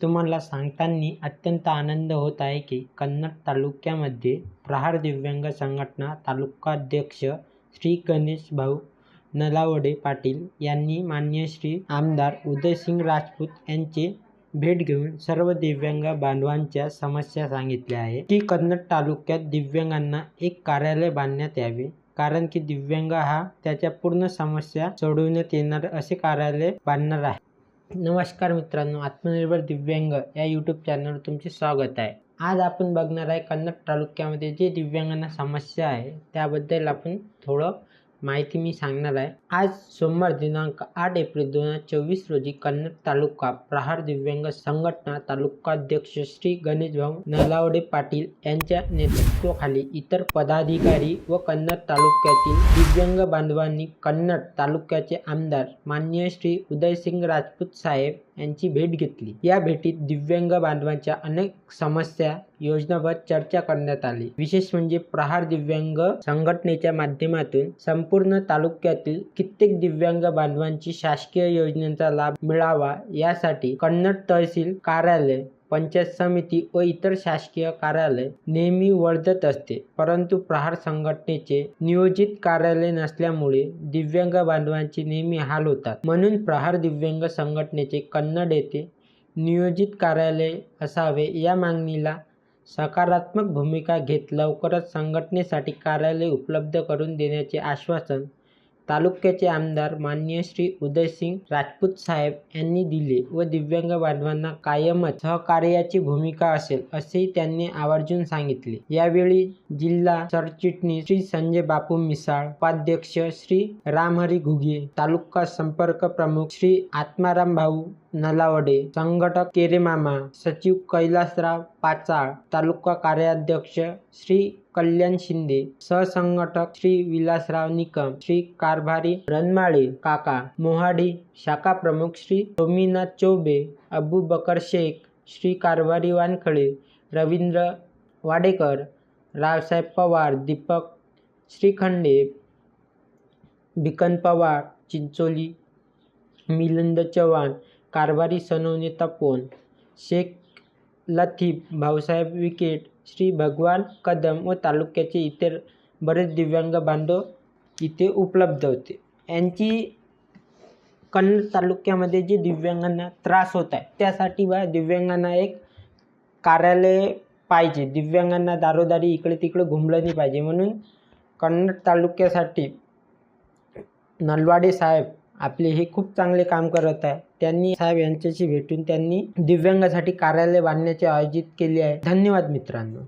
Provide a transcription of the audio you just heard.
तुम्हाला सांगताना अत्यंत आनंद होत आहे की कन्नड तालुक्यामध्ये प्रहार दिव्यांग संघटना तालुकाध्यक्ष श्री गणेश भाऊ नलावडे पाटील यांनी मान्य श्री आमदार उदयसिंग राजपूत यांची भेट घेऊन सर्व दिव्यांग बांधवांच्या समस्या सांगितल्या आहे की कन्नड तालुक्यात दिव्यांगांना एक कार्यालय बांधण्यात यावे कारण की दिव्यांग हा त्याच्या पूर्ण समस्या सोडवण्यात येणार असे कार्यालय बांधणार आहे. नमस्कार मित्रांनो आत्मनिर्भर दिव्यांग या यूट्यूब चॅनलवर तुमचे स्वागत आहे. आज आपण बघणार आहे कन्नड तालुक्यामध्ये जे दिव्यांगांना समस्या आहे त्याबद्दल आपण थोडं माहिती मी सांगणार आहे. आज सोमवार दिनांक आठ एप्रिल दोन हजार चोवीस रोजी कन्नड तालुका प्रहार दिव्यांग संघटना तालुकाध्यक्ष श्री गणेशभाऊ नलावडे पाटील यांच्या नेतृत्वाखाली इतर पदाधिकारी व कन्नड तालुक्यातील दिव्यांग बांधवांनी कन्नड तालुक्याचे आमदार माननीय श्री उदयसिंग राजपूत साहेब यांची भेट घेतली. या भेटीत दिव्यांग बांधवांच्या अनेक समस्या योजनाबद्ध चर्चा करण्यात आली. विशेष म्हणजे प्रहार दिव्यांग संघटनेच्या माध्यमातून संपूर्ण तालुक्यातील कित्येक दिव्यांग बांधवांची शासकीय योजनेचा लाभ मिळावा यासाठी कन्नड तहसील कार्यालय पंचायत समिती व इतर शासकीय कार्यालय नेहमी वर्धत असते. परंतु प्रहार संघटनेचे नियोजित कार्यालय नसल्यामुळे दिव्यांग बांधवांचे नेहमी हाल होतात. म्हणून प्रहार दिव्यांग संघटनेचे कन्नड येथे नियोजित कार्यालय असावे या मागणीला सकारात्मक भूमिका घेत लवकरच संघटनेसाठी कार्यालय उपलब्ध करून देण्याचे आश्वासन तालुक्याचे आमदार माननीय श्री उदयसिंग राजपूत साहेब यांनी दिले व दिव्यांग बांधवांना कायमच सहकार्याची भूमिका असेल असेही त्यांनी आवर्जून सांगितले. यावेळी जिल्हा सरचिटणीस श्री संजय बापू मिसाळ उपाध्यक्ष श्री रामहरी घुगे तालुका संपर्क प्रमुख श्री आत्माराम भाऊ नलावडे संघटक केरेमामा सचिव कैलासराव पाचाळ तालुका कार्याध्यक्ष श्री कल्याण शिंदे सहसंघटक श्री विलासराव निकम श्री कारभारी रणमाळे काका मोहाडी शाखा प्रमुख श्री सोमीनाथ चौबे अबू बकर शेख श्री कारभारी वानखळे रवींद्र वाडेकर रावसाहेब पवार दीपक श्रीखंडे भिकन पवार चिंचोली मिलिंद चव्हाण कारभारी सनोने तपोन शेख लतीफ भाऊसाहेब विकेट श्री भगवान कदम व तालुक्याचे इतर बरेच दिव्यांग बांधव इथे उपलब्ध होते. यांची कन्नड तालुक्यामध्ये जे दिव्यांगांना त्रास होत आहे त्यासाठी बा दिव्यांगांना एक कार्यालय पाहिजे. दिव्यांगांना दारोदारी इकडे तिकडे घुमलं नाही पाहिजे. म्हणून कन्नड तालुक्यासाठी नलवाडे साहेब आपले हे खूप चांगले काम करत आहे. त्यांनी साहेब यांच्याशी भेटून त्यांनी दिव्यांगासाठी कार्यालय बांधण्याचे आयोजित केले आहे. धन्यवाद मित्रांनो.